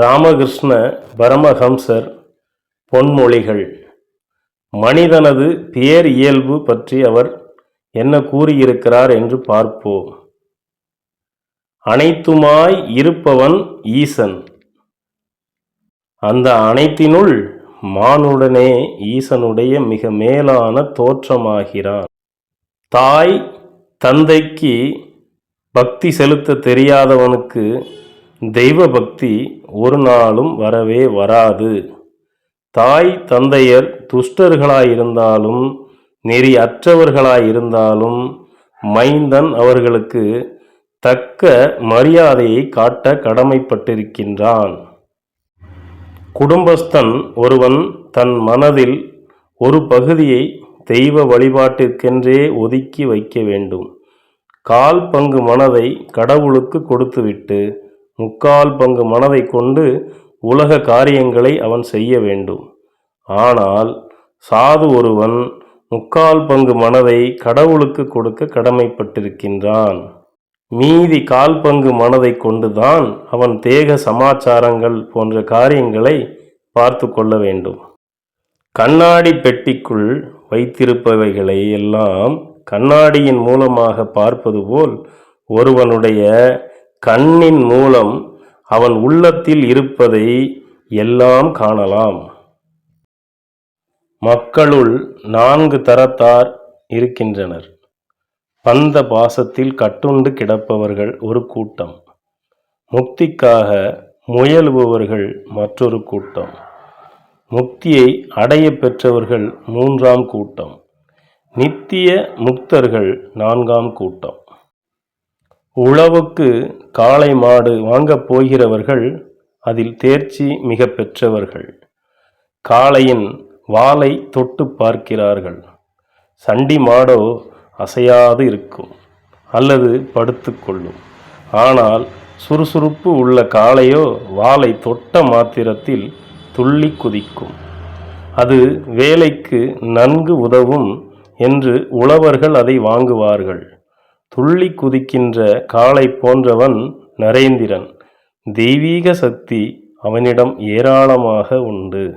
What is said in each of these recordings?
ராமகிருஷ்ண பரமஹம்சர் பொன்மொழிகள். மனிதனது பேர் இயல்பு பற்றி அவர் என்ன கூறியிருக்கிறார் என்று பார்ப்போம். அனைத்துமாய் இருப்பவன் ஈசன். அந்த அனைத்தினுள் மானுடனே ஈசனுடைய மிக மேலான தோற்றமாகிறான். தாய் தந்தைக்கு பக்தி செலுத்த தெரியாதவனுக்கு தெய்வ பக்தி ஒரு நாளும் வரவே வராது. தாய் தந்தையர் துஷ்டர்களாயிருந்தாலும் நெறி அற்றவர்களாயிருந்தாலும் மைந்தன் அவர்களுக்கு தக்க மரியாதையை காட்ட கடமைப்பட்டிருக்கின்றான். குடும்பஸ்தன் ஒருவன் தன் மனதில் ஒரு பகுதியை தெய்வ வழிபாட்டிற்கென்றே ஒதுக்கி வைக்க வேண்டும். கால் பங்கு மனதை கடவுளுக்கு கொடுத்துவிட்டு முக்கால் பங்கு மனதை கொண்டு உலக காரியங்களை அவன் செய்ய வேண்டும். ஆனால் சாது ஒருவன் முக்கால் பங்கு மனதை கடவுளுக்கு கொடுக்க கடமைப்பட்டிருக்கின்றான். மீதி கால் பங்கு மனதை கொண்டுதான் அவன் தேக சமாச்சாரங்கள் போன்ற காரியங்களை பார்த்து கொள்ள வேண்டும். கண்ணாடி பெட்டிக்குள் வைத்திருப்பவைகளை எல்லாம் கண்ணாடியின் மூலமாக பார்ப்பது போல் ஒருவனுடைய கண்ணின் மூலம் அவன் உள்ளத்தில் இருப்பதை எல்லாம் காணலாம். மக்களுள் நான்கு தரத்தார் இருக்கின்றனர். பந்த பாசத்தில் கட்டுண்டு கிடப்பவர்கள் ஒரு கூட்டம். முக்திக்காக முயலுபவர்கள் மற்றொரு கூட்டம். முக்தியை அடைய பெற்றவர்கள் மூன்றாம் கூட்டம். நித்திய முக்தர்கள் நான்காம் கூட்டம். உழவுக்கு காளை மாடு வாங்கப் போகிறவர்கள் அதில் தேர்ச்சி மிக பெற்றவர்கள். காளையின் வாலை தொட்டு பார்க்கிறார்கள். சண்டி மாடோ அசையாது இருக்கும் அல்லது படுத்துக்கொள்ளும் ஆனால் சுறுசுறுப்பு உள்ள காளையோ வாலை தொட்ட மாத்திரத்தில் துள்ளி குதிக்கும். அது வேலைக்கு நன்கு உதவும் என்று உழவர்கள் அதை வாங்குவார்கள். துள்ளி குதிக்கின்ற காளை போன்றவன் நரேந்திரன். தெய்வீக சக்தி அவனிடம் ஏராளமாக உண்டு.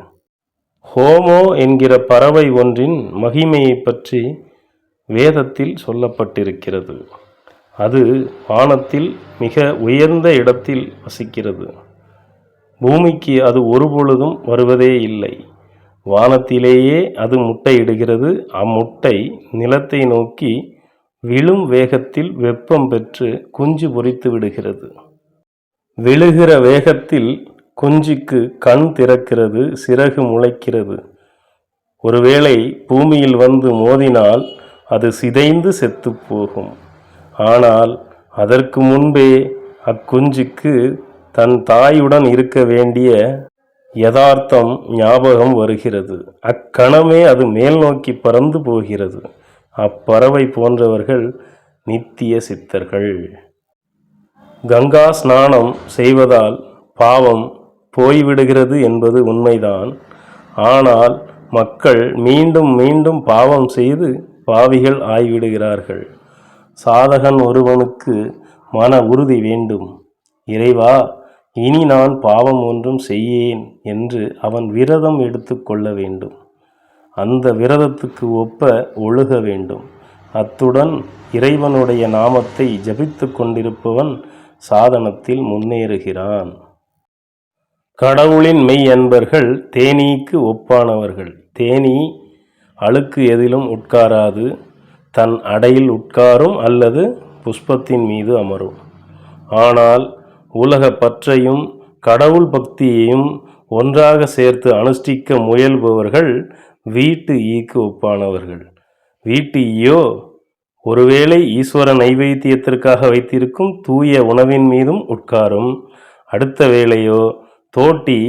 ஹோமோ என்கிற பறவை ஒன்றின் மகிமையை பற்றி வேதத்தில் சொல்லப்பட்டிருக்கிறது. அது வானத்தில் மிக உயர்ந்த இடத்தில் வசிக்கிறது. பூமிக்கு அது ஒருபொழுதும் வருவதே இல்லை. வானத்திலேயே அது முட்டையிடுகிறது. அம்முட்டை நிலத்தை நோக்கி விழும் வேகத்தில் வெப்பம் பெற்று குஞ்சு பொரித்து விடுகிறது. விழுகிற வேகத்தில் குஞ்சுக்கு கண் திறக்கிறது சிறகு முளைக்கிறது. ஒருவேளை பூமியில் வந்து மோதினால் அது சிதைந்து செத்துப்போகும் ஆனால் அதற்கு முன்பே அக்குஞ்சுக்கு தன் தாயுடன் இருக்க வேண்டிய யதார்த்தம் ஞாபகம் வருகிறது. அக்கணமே அது மேல் நோக்கி பறந்து போகிறது. அப்பறவை போன்றவர்கள் நித்திய சித்தர்கள். கங்கா ஸ்நானம் செய்வதால் பாவம் போய்விடுகிறது என்பது உண்மைதான். ஆனால் மக்கள் மீண்டும் மீண்டும் பாவம் செய்து பாவிகள் ஆய்விடுகிறார்கள். சாதகன் ஒருவனுக்கு மன உறுதி வேண்டும். இறைவா இனி நான் பாவம் ஒன்றும் செய்யேன் என்று அவன் விரதம் எடுத்துக்கொள்ள வேண்டும். அந்த விரதத்துக்கு ஒப்ப ஒழுக வேண்டும். அத்துடன் இறைவனுடைய நாமத்தை ஜபித்து கொண்டிருப்பவன் சாதனத்தில் முன்னேறுகிறான். கடவுளின் மெய் அன்பர்கள் தேனீக்கு ஒப்பானவர்கள். தேனீ அழுக்கு எதிலும் உட்காராது. தன் அடையில் உட்காரும் அல்லது புஷ்பத்தின் மீது அமரும். ஆனால் உலக பற்றையும் கடவுள் பக்தியையும் ஒன்றாக சேர்த்து அனுஷ்டிக்க முயல்பவர்கள் வீட்டு ஈக்கு ஒப்பானவர்கள். வீட்டு ஈயோ ஒருவேளை ஈஸ்வர நைவேத்தியத்திற்காக வைத்திருக்கும் தூய உணவின் மீதும் உட்காரும். அடுத்த வேளையோ தோட்டி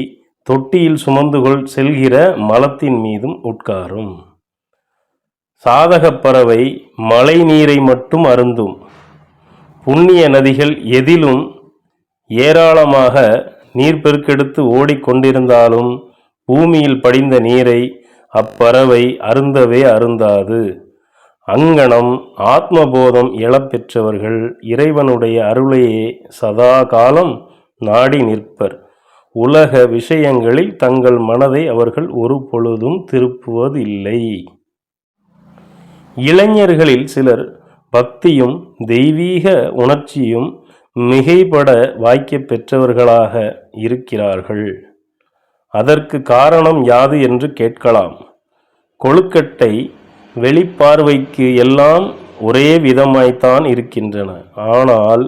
தொட்டியில் சுமந்து கொள் செல்கிற மலத்தின் மீதும் உட்காரும். சாதகப் பறவை மழை நீரை மட்டும் அருந்தும். புண்ணிய நதிகள் எதிலும் ஏராளமாக நீர் பெருக்கெடுத்து ஓடிக்கொண்டிருந்தாலும் பூமியில் படிந்த நீரை அப்பறவை அருந்தவே அருந்தாது. அங்கனம் ஆத்மபோதம் இழப்பெற்றவர்கள் இறைவனுடைய அருளையே சதா காலம் நாடி நிற்பர். உலக விஷயங்களில் தங்கள் மனதை அவர்கள் ஒரு பொழுதும் திருப்புவதில்லை. இளைஞர்களில் சிலர் பக்தியும் தெய்வீக உணர்ச்சியும் மிகைபட வாய்க்கப் பெற்றவர்களாக இருக்கிறார்கள். அதற்கு காரணம் யாது என்று கேட்கலாம். கொழுக்கட்டை வெளிப்பார்வைக்கு எல்லாம் ஒரே விதமாய்த்தான் இருக்கின்றன. ஆனால்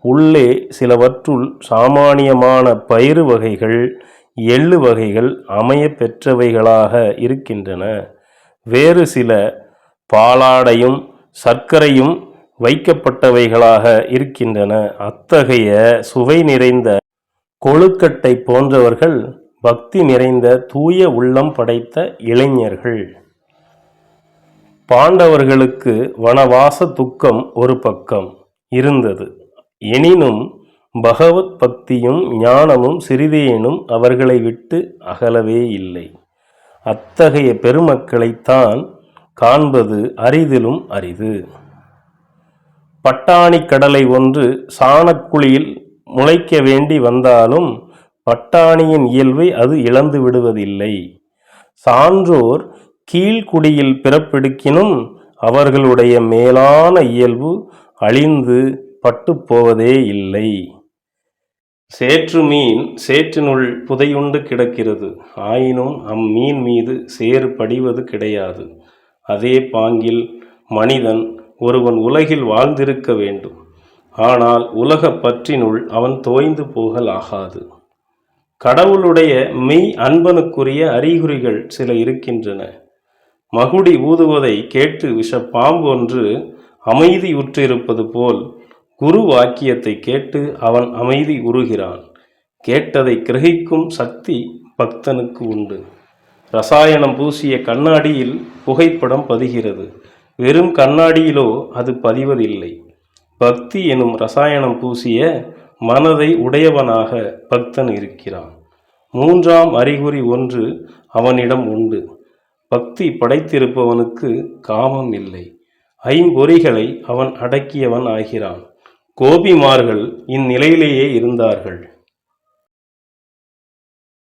உள்ளே சிலவற்றுள் சாமானியமான பயிறு வகைகள் எள்ளு வகைகள் அமைய பெற்றவைகளாக இருக்கின்றன. வேறு சில பாலாடையும் சர்க்கரையும் வைக்கப்பட்டவைகளாக இருக்கின்றன. அத்தகைய சுவை நிறைந்த கொழுக்கட்டை போன்றவர்கள் பக்தி நிறைந்த தூய உள்ளம் படைத்த இளைஞர்கள். பாண்டவர்களுக்கு வனவாச துக்கம் ஒரு பக்கம் இருந்தது. எனினும் பகவத் பக்தியும் ஞானமும் சிறிதேனும் அவர்களை விட்டு அகலவே இல்லை. அத்தகைய பெருமக்களைத்தான் காண்பது அரிதிலும் அரிது. பட்டாணி கடலை ஒன்று சாணக்குழியில் முளைக்க வேண்டி வந்தாலும் பட்டாணியின் இயல்பை அது இழந்து விடுவதில்லை. சான்றோர் கீழ்குடியில் பிறப்பெடுக்கினும் அவர்களுடைய மேலான இயல்பு அழிந்து பட்டுப் போவதே இல்லை. சேற்று மீன் சேற்றினுள் புதையுண்டு கிடக்கிறது. ஆயினும் அம்மீன் மீது சேறு படிவது கிடையாது. அதே பாங்கில் மனிதன் ஒருவன் உலகில் வாழ்ந்திருக்க வேண்டும். ஆனால் உலகப் பற்றினுள் அவன் தோய்ந்து போகலாகாது கடவுளுடைய மெய் அன்பனுக்குரிய அறிகுறிகள் சில இருக்கின்றன. மகுடி ஊதுவதை கேட்டு விஷ பாம்பு ஒன்று அமைதியுற்றிருப்பது போல் குரு வாக்கியத்தை கேட்டு அவன் அமைதி உறுகிறான் கேட்டதை கிரகிக்கும் சக்தி பக்தனுக்கு உண்டு. ரசாயனம் பூசிய கண்ணாடியில் புகைப்படம் பதிகிறது. வெறும் கண்ணாடியிலோ அது பதிவதில்லை. பக்தி எனும் ரசாயனம் பூசிய மனதை உடையவனாக பக்தன் இருக்கிறான். மூன்றாம் அறிகுறி ஒன்று அவனிடம் உண்டு. பக்தி படைத்திருப்பவனுக்கு காமம் இல்லை. ஐம்பொறிகளை அவன் அடக்கியவன் ஆகிறான். கோபிமார்கள் இந்நிலையிலேயே இருந்தார்கள்.